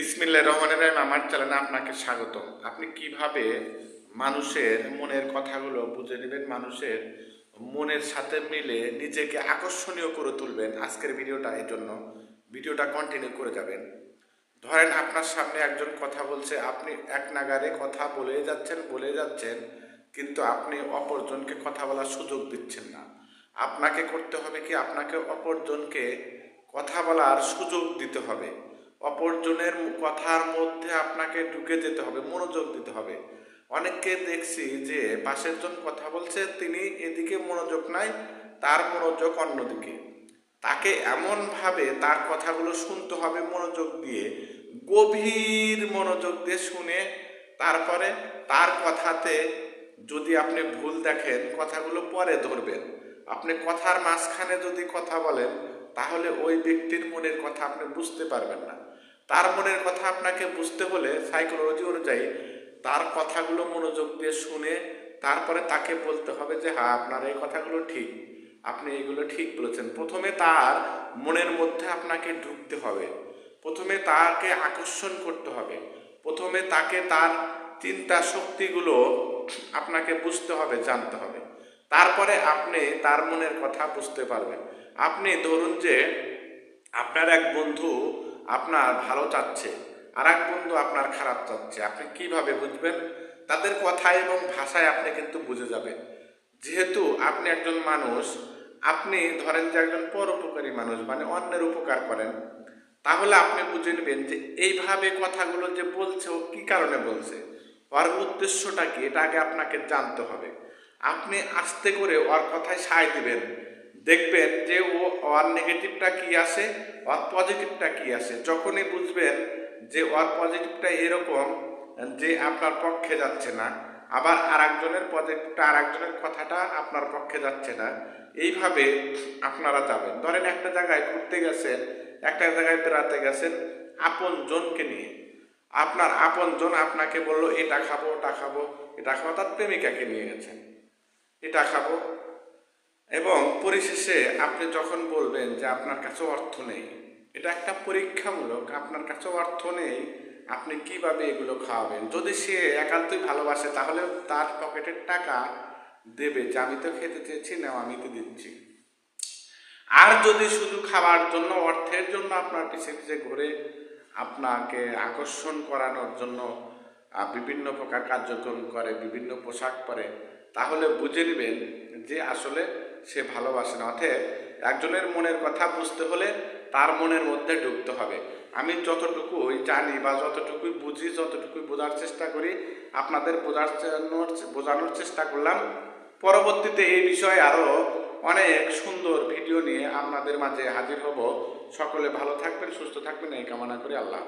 বিসমিল্লা রহমানের রহিম, আমার চ্যানেলে আপনাকে স্বাগত আপনি কীভাবে মানুষের মনের কথাগুলো বুঝে নেবেন, মানুষের মনের সাথে মিলে নিজেকে আকর্ষণীয় করে তুলবেন আজকের ভিডিওটা এই জন্য। ভিডিওটা কন্টিনিউ করে যাবেন। ধরেন আপনার সামনে একজন কথা বলছে, আপনি এক নাগারে কথা বলে যাচ্ছেন বলে যাচ্ছেন, কিন্তু আপনি অপরজনকে কথা বলার সুযোগ দিচ্ছেন না। আপনাকে করতে হবে কি? আপনাকে অপরজনকে কথা বলার সুযোগ দিতে হবে। অপরজনের কথার মধ্যে আপনাকে ঢুকে যেতে হবে, মনোযোগ দিতে হবে। অনেককে দেখছি যে পাশের জন কথা বলছে, তিনি এদিকে মনোযোগ নাই, তার মনোযোগ অন্যদিকে। তাকে এমনভাবে তার কথাগুলো শুনতে হবে মনোযোগ দিয়ে, গভীর মনোযোগ দিয়ে শুনে তারপরে তার কথাতে যদি আপনি ভুল দেখেন, কথাগুলো পরে ধরবেন। আপনি কথার মাঝখানে যদি কথা বলেন তাহলে ওই ব্যক্তির মনের কথা আপনি বুঝতে পারবেন না। তার মনের কথা আপনাকে বুঝতে হলে সাইকোলজি অনুযায়ী তার কথাগুলো মনোযোগ দিয়ে শুনে তারপরে তাকে বলতে হবে যে হ্যাঁ আপনার এই কথাগুলো ঠিক। আপনি এগুলো ঠিক বলেছেন। প্রথমে তার মনের মধ্যে আপনাকে ঢুকতে হবে। প্রথমে তাকে আকর্ষণ করতে হবে। প্রথমে তাকে তার চিন্তা শক্তিগুলো আপনাকে বুঝতে হবে, জানতে হবে। তারপরে আপনি তার মনের কথা বুঝতে পারবেন। আপনি ধরুন যে আপনার এক বন্ধু আপনার ভালো চাচ্ছে আর এক বন্ধু আপনার খারাপ চাচ্ছে, আপনি কীভাবে বুঝবেন? তাদের কথা এবং ভাষায় আপনি কিন্তু বুঝে যাবেন। যেহেতু আপনি একজন মানুষ, আপনি ধরেন যে একজন পরোপকারী মানুষ মানে অন্যের উপকার করেন, তাহলে আপনি বুঝে নেবেন যে এইভাবে কথাগুলো যে বলছে ও কী কারণে বলছে? ওর উদ্দেশ্যটা কি? এটা আগে আপনাকে জানতে হবে। আপনি আস্তে করে ওর কথায় সায় দিবেন। দেখবেন যে ও ওর নেগেটিভটা কি আসে ওর পজিটিভটা কি আসে। যখনই বুঝবেন যে ওর পজিটিভটা এরকম, যে আপনার পক্ষে যাচ্ছে না, আবার আর একজনের পজিটিভটা আর একজনের কথাটা আপনার পক্ষে যাচ্ছে না, এইভাবে আপনারা যাবেন। ধরেন একটা জায়গায় ঘুরতে গেছেন, একটা জায়গায় বেড়াতে গেছেন আপন জনকে নিয়ে। আপনার আপন জন আপনাকে বলল, এটা খাব, ওটা খাব, এটা খাব। তার প্রেমিকাকে নিয়ে গেছেন। এটা খাব। এবং পরিশেষে আপনি যখন বলবেন যে আপনার কাছে অর্থ নেই, এটা একটা পরীক্ষামূলক, আপনার কাছে অর্থ নেই, আপনি কীভাবে এগুলো খাওয়াবেন? যদি সে একান্তই ভালোবাসে তাহলে তার পকেটের টাকা দেবে যে আমি তো খেতে চেয়েছি না আমি তো দিচ্ছি। আর যদি শুধু খাওয়ার জন্য, অর্থের জন্য আপনার পিছিয়ে পিছিয়ে ঘুরে আপনাকে আকর্ষণ করানোর জন্য বিভিন্ন প্রকার কার্যক্রম করে, বিভিন্ন পোশাক পরে, তাহলে বুঝে নেবেন যে আসলে সে ভালোবাসে না অর্থাৎ একজনের মনের কথা বুঝতে হলে তার মনের মধ্যে ঢুকতে হবে। আমি যতটুকুই জানি বা যতটুকুই বুঝি, যতটুকুই বোঝার চেষ্টা করি, আপনাদের বোঝার বোঝানোর চেষ্টা করলাম। পরবর্তীতে এই বিষয়ে আরও অনেক সুন্দর ভিডিও নিয়ে আপনাদের মাঝে হাজির হব। সকলে ভালো থাকবেন, সুস্থ থাকবেন। এই কামনা করি আল্লাহ